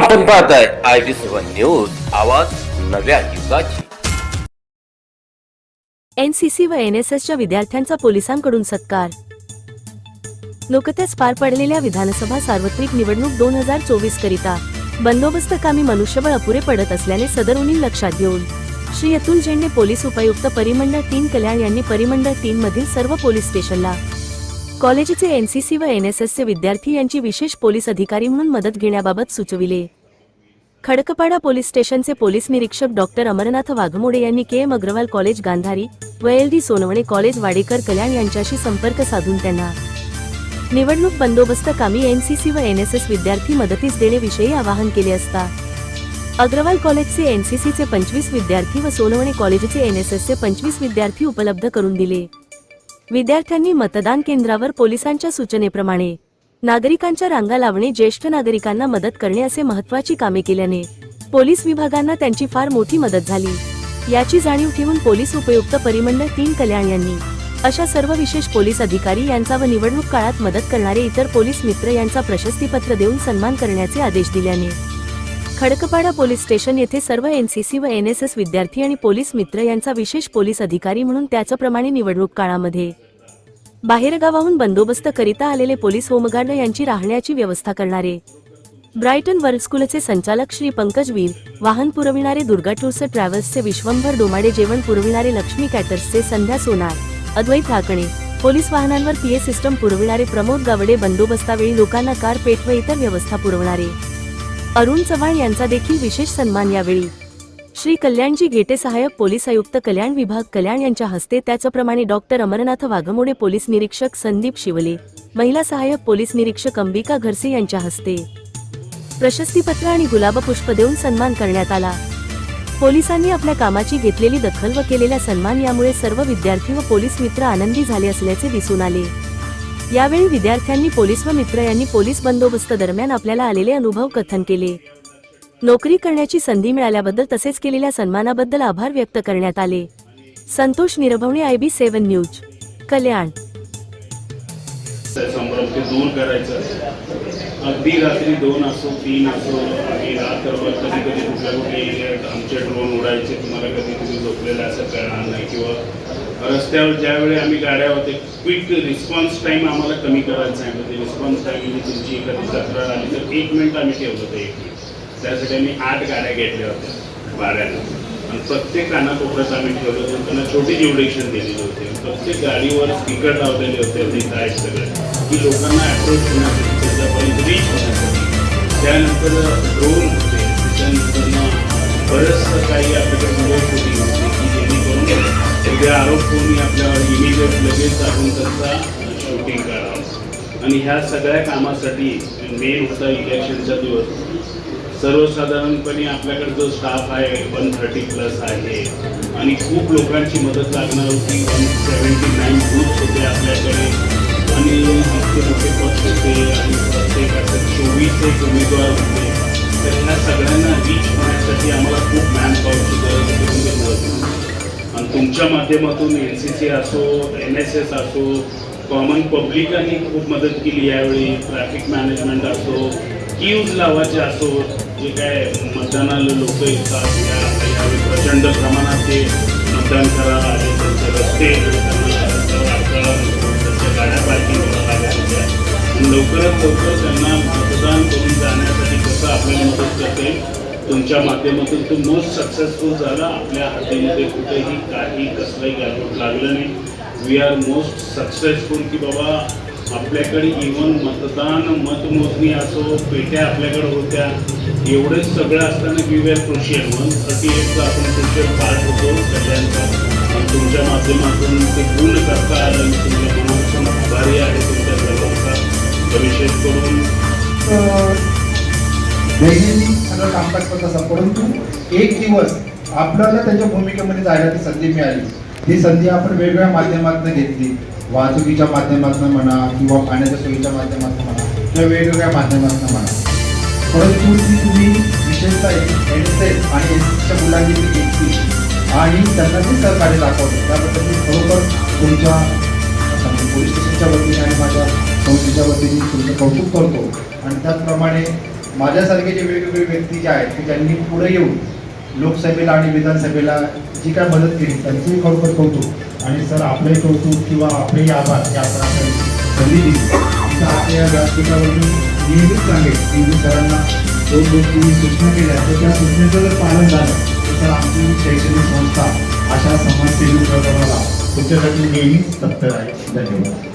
आपण पाहताय I B seven news आवाज नव्या युगाची. एनसीसी व एनएसएसच्या विद्यार्थ्यांचा पोलिसांकडून सत्कार. नुकत्याच पार पडलेल्या विधानसभा सार्वत्रिक निवडणूक दोन हजार चोवीस करिता बंदोबस्त कामी मनुष्यबळ अपुरे पडत असल्याने सदरुनी लक्षात घेऊन श्री अतुल झेंडे पोलीस उपायुक्त परिमंडळ तीन कल्याण यांनी परिमंडळ तीन मधील सर्व पोलीस स्टेशनला कॉलेजचे एनसीसी व एनएसएसचे विद्यार्थी यांची विशेष पोलीस अधिकारी म्हणून मदत घेण्याबाबत सुचविले. खडकपाडा पोलीस स्टेशनचे पोलीस निरीक्षक डॉक्टर अमरनाथ वाघमोडे यांनी K. M. Agarwal college Gandhari व L. D. Sonawane college Wadekar Kalyan यांच्याशी संपर्क साधून त्यांना. निवडणूक बंदोबस्त कामी एनसीसी व एनएसएस विद्यार्थी मदतीस देण्याविषयी आवाहन केले असता. अग्रवाल कॉलेजचे एनसीसीचे पंचवीस विद्यार्थी व सोनवणे कॉलेजचे एनएसएसचे पंचवीस विद्यार्थी उपलब्ध करून दिले. विद्यार्थ्यांनी मतदान केंद्रावर पोलिसांच्या सूचनेप्रमाणे नागरिकांच्या रांगा लावणे ज्येष्ठ नागरिकांना मदत करणे असे महत्वाची कामे केल्याने पोलीस विभागांना त्यांची फार मोठी मदत झाली. याची जाणीव ठेवून पोलीस उपयुक्त परिमंडळ तीन कल्याण यांनी अशा सर्व विशेष पोलीस अधिकारी यांचा व निवडणूक काळात मदत करणारे इतर पोलीस मित्र यांचा प्रशस्तीपत्र देऊन सन्मान करण्याचे आदेश दिल्याने खडकपाडा पोलीस स्टेशन येथे सर्व एनसीसी व एनएसएस विद्यार्थी आणि पोलीस मित्र यांचा विशेष पोलीस अधिकारी म्हणून त्याचप्रमाणे निवडणूक काळामध्ये. बाहेरगावाहून बंदोबस्त करिता आलेले पोलीस होमगार्ड यांची राहण्याची व्यवस्था करणारे. ब्रायटन वर्ल्ड स्कूलचे संचालक श्री पंकज वीर वाहन पुरविणारे दुर्गा टूर्स ट्रॅव्हल्सचे विश्वंभर डोमाडे जेवण पुरविणारे लक्ष्मी कॅटर्सचे संध्या सोनार अद्वैत ठाकणे पोलीस वाहनांवर पीए सिस्टम पुरविणारे प्रमोद गावडे बंदोबस्तावेळी लोकांना कार पेट व इतर व्यवस्था पुरवणारे. अरुण चव्हाण यांचा देखील विशेष सन्मान यावेळी. श्री कल्याणजी गेटे सहाय्यक पोलीस आयुक्त कल्याण विभाग कल्याण यांच्या हस्ते त्याचप्रमाणे डॉक्टर अमरनाथ वाघमोडे पोलीस निरीक्षक संदीप शिवले महिला सहाय्यक पोलीस निरीक्षक अंबिका घरसे यांच्या हस्ते. प्रशस्तीपत्र आणि गुलाब पुष्प देऊन सन्मान करण्यात आला. पोलिसांनी आपल्या कामाची घेतलेली दखल व केलेल्या सन्मान यामुळे सर्व विद्यार्थी व पोलीस मित्र आनंदी झाले असल्याचे दिसून आले. यावेळी विद्यार्थ्यांनी पोलीस व मित्र यांनी पोलीस बंदोबस्त दरम्यान आपल्याला आलेले अनुभव कथन केले. नोकरी करण्याची संधी मिळाल्याबद्दल तसेच केलेल्या सन्मानाबद्दल आभार व्यक्त करण्यात आले. Santosh Nirbhavane I B seven news Kalyan. दूर करायचं. अगदी रात्री दोन असो तीन असो आणि रात्रभर कधी कधी कुठल्या कुठे एरियात आमचे ड्रोन उडायचे तुम्हाला कधी तुम्ही झोपलेलं असं कळणार नाही. किंवा रस्त्यावर ज्यावेळी आम्ही गाड्या होते क्विक रिस्पॉन्स टाईम आम्हाला कमी करायला सांगितलं ते रिस्पॉन्स टाईम म्हणजे तुमची एखादी तक्रार आली तर एक मिनिट आम्ही ठेवलं होतं एक मिनिट त्यासाठी आम्ही आठ गाड्या घेतल्या होत्या भाड्यानं प्रत्येक कानाकोपऱ्यात आम्ही ठेवलं होतं. त्यांना छोटी इंजेक्शन दिलेली होती. प्रत्येक गाडीवर स्पीकर लावलेले होते. ते काय सगळे. की लोकांना अप्रोच होण्यासाठी त्याच्यापर्यंत रीच होण्यासाठी त्यानंतर ड्रोन होते. त्यानंतर बरंचसं काही आपल्याकडे व्हिडिओ होती. की जेणेकरून उद्या आरोप कोणी आपल्यावर इमिजिएट लगेच आपण त्यांचा शूटिंग करावं. आणि ह्या सगळ्या कामासाठी मेन होता इलेक्शनचा दिवस. सर्वसाधारणपणे आपल्याकडे जो स्टाफ आहे वन थर्टी प्लस आहे आणि खूप लोकांची मदत लागणार होती. वन सेवन्टी नाईन ग्रुप्स होते आपल्याकडे. आणि इतके मोठे पक्ष होते आणि प्रत्येकाचे चोवीस एक उमेदवार होते. तर ह्या सगळ्यांना रीच होण्यासाठी आम्हाला खूप मॅन पॉवरची गरज होती आणि तुमच्या माध्यमातून एन सी सी असो एन एस एस असो कॉमन पब्लिकांनी खूप मदत केली यावेळी. ट्रॅफिक मॅनेजमेंट असो क्यूज लावायचे असो जे काय मतदानाला लोक येतात यावेळी प्रचंड प्रमाणात ते मतदान करायला आले. त्यांचे रस्ते त्यांच्या गाड्या पार्किंग करायला लागल्या लवकरात लवकर त्यांना मतदान करून जाण्यासाठी कसं आपल्याला मदत करते तुमच्या माध्यमातून तो मोस्ट सक्सेसफुल झाला आपल्या हातीमध्ये कुठेही काही कसलाही गालबोट लागलं नाही. वी आर मोस्ट सक्सेसफुल की बाबा आपल्याकडे इव्हन मतदान मतमोजणी असो पेट्या आपल्याकडे होत्या एवढंच सगळं असताना we were crucial one thirty एटचा आपण क्रुशियल पार्ट होतो सगळ्यांचा. तुमच्या माध्यमातून ते पूर्ण करता आलं मी तुमच्या मनापासून आभारी आहे तुमच्या सर्वांचा. परिषद करून. सगळं कामकाज करत परंतु एक दिवस आपल्याला त्यांच्या भूमिकेमध्ये जायला संधी मिळाली. ही संधी आपण वेगवेगळ्या माध्यमातून घेतली. वाहतुकीच्या माध्यमातून म्हणा किंवा पाण्याच्या सोयीच्या माध्यमातून म्हणा किंवा वेगवेगळ्या माध्यमातून म्हणा. परंतु ती तुम्ही विशेषतः एन एस एस आणि एस च्या मुलांनी घेतली. आणि त्यांना ते सहकार्य दाखवलं. त्याबद्दल मी खरोखर तुमच्या म्हणजे पोलीस स्टेशनच्या वतीने आणि माझ्या संस्थेच्या वतीने तुमचं कौतुक करतो. आणि त्याचप्रमाणे माझ्यासारखे जे वेगवेगळे व्यक्ती जे आहेत की ज्यांनी पुढे येऊन लोकसभेला आणि विधानसभेला जी काय मदत केली त्यांचंही खरोखर कौतुक. आणि सर आपलंही कौतुक किंवा आपलेही आभार या आपण संधी दिली. तर आपल्या या व्यासपीठावर नेहमीच सांगेल की मी सरांना दोन गोष्टी सूचना केल्या. तर त्या सूचनेचं जर पालन झालं तर सर आमची शैक्षणिक संस्था अशा समाजसेवी प्रकरणाला तुमच्यासाठी नेहमीच तत्पर आहे. धन्यवाद.